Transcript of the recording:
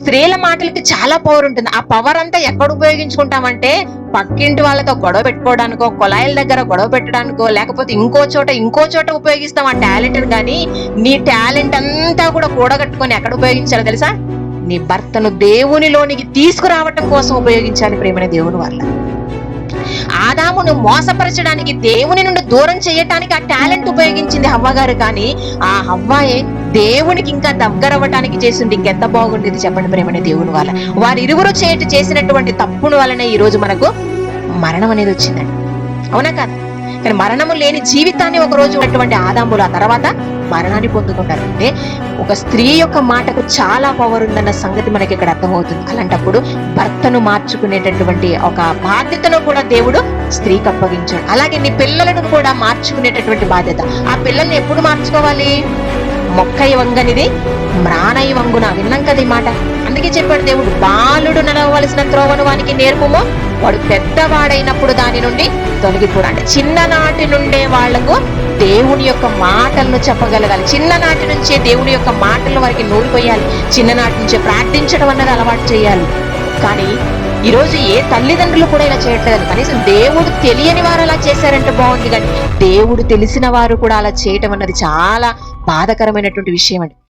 స్త్రీల మాటలకి చాలా పవర్ ఉంటుంది. ఆ పవర్ అంతా ఎక్కడ ఉపయోగించుకుంటామంటే పక్కింటి వాళ్ళతో గొడవ పెట్టుకోవడానికో కొలాయిల దగ్గర గొడవ పెట్టడానికో లేకపోతే ఇంకో చోట ఇంకో చోట ఉపయోగిస్తాం ఆ టాలెంట్ కానీ నీ టాలెంట్ అంతా కూడా కూడగట్టుకొని ఎక్కడ ఉపయోగించాలో తెలుసా? నీ భర్తను దేవునిలోనికి తీసుకురావటం కోసం ఉపయోగించాలి ప్రేమని దేవుని వల్ల ఆదామును మోసపరచడానికి దేవుని నుండి దూరం చేయటానికి ఆ టాలెంట్ ఉపయోగించింది హవ్వగారు కానీ ఆ హవ్వాయే దేవునికి ఇంకా దగ్గరవ్వటానికి చేసింది ఇంకెంత బాగుండేది చెప్పండి ప్రేమని దేవుని వల్ల. వారి ఇరువురు చేయట చేసినటువంటి తప్పును వలన ఈ రోజు మనకు మరణం అనేది వచ్చిందండి. అవునా కాదు? కానీ మరణము లేని జీవితాన్ని ఒక రోజు ఉన్నటువంటి ఆదాములు ఆ తర్వాత మరణాన్ని పొందుకుంటారంటే ఒక స్త్రీ యొక్క మాటకు చాలా పవర్ ఉందన్న సంగతి మనకి ఇక్కడ అర్థమవుతుంది. అలాంటప్పుడు భర్తను మార్చుకునేటటువంటి ఒక బాధ్యతను కూడా దేవుడు స్త్రీకి అప్పగించాడు. అలాగే నీ పిల్లలను కూడా మార్చుకునేటటువంటి బాధ్యత. ఆ పిల్లల్ని ఎప్పుడు మార్చుకోవాలి? మొక్కై వంగనిది మ్రాణై వంగున విన్నాం కదా ఈ మాట? అందుకే చెప్పాడు దేవుడు బాలుడు నడవలసిన త్రోవను వానికి నేర్పుము. వాడు పెద్దవాడైనప్పుడు దాని నుండి తొలగిపోడు అంటే చిన్ననాటి నుండే వాళ్ళకు దేవుని యొక్క మాటలను చెప్పగలగాలి. చిన్ననాటి నుంచే దేవుని యొక్క మాటలు వారికి నూరిపోయాలి. చిన్ననాటి నుంచే ప్రార్థించడం అన్నది అలవాటు చేయాలి. కానీ ఈరోజు ఏ తల్లిదండ్రులు కూడా ఇలా చేయట్లేదు కనీసం దేవుడు తెలియని వారు అలా చేశారంటే బాగుంది. కానీ దేవుడు తెలిసిన వారు కూడా అలా చేయటం అన్నది చాలా బాధకరమైనటువంటి విషయం అండి.